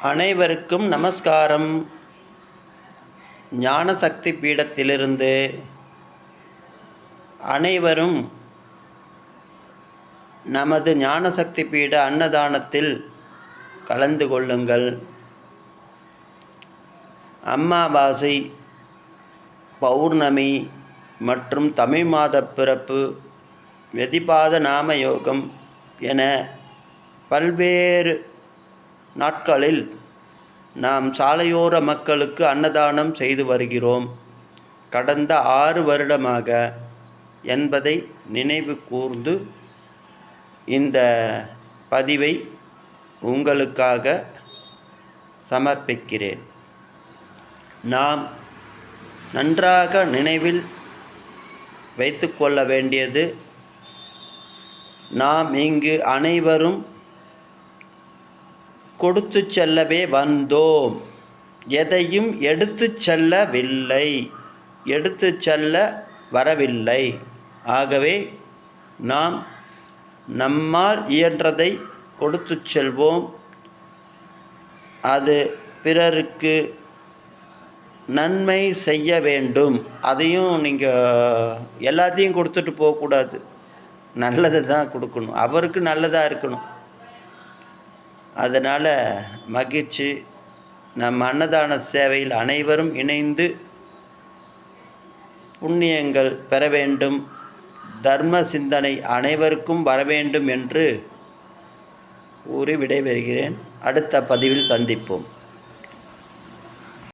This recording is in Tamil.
அனைவருக்கும் நமஸ்காரம். ஞானசக்தி பீடத்திலிருந்து அனைவரும் நமது ஞானசக்தி பீட அன்னதானத்தில் கலந்து கொள்ளுங்கள். அம்மாவாசை பௌர்ணமி மற்றும் தமிழ் மாத பிறப்பு வெதிபாத நாம யோகம் என பல்வேறு நாட்களில் நாம் சாலையோர மக்களுக்கு அன்னதானம் செய்து வருகிறோம். கடந்த ஆறு வருடமாக என்பதை நினைவு கூர்ந்து இந்த பதிவை உங்களுக்காக சமர்ப்பிக்கிறேன். நாம் நன்றாக நினைவில் வைத்துக்கொள்ள வேண்டியது நாம் இங்கு அனைவரும் கொடுத்து செல்லவே வந்தோம். எதையும் எடுத்து செல்லவில்லை. எடுத்து செல்ல வரவில்லை. ஆகவே நாம் நம்மால் இயன்றதை கொடுத்து செல்வோம். அது பிறருக்கு நன்மை செய்ய வேண்டும். அதையும் நீங்கள் எல்லாத்தையும் கொடுத்துட்டு போகக்கூடாது. நல்லதை தான் கொடுக்கணும். அவருக்கு நல்லதாக இருக்கணும். அதனால் மகிழ்ச்சி. நம் அன்னதான சேவையில் அனைவரும் இணைந்து புண்ணியங்கள் பெற வேண்டும். தர்ம சிந்தனை அனைவருக்கும் வர வேண்டும் என்று கூறி விடைபெறுகிறேன். அடுத்த பதிவில் சந்திப்போம்.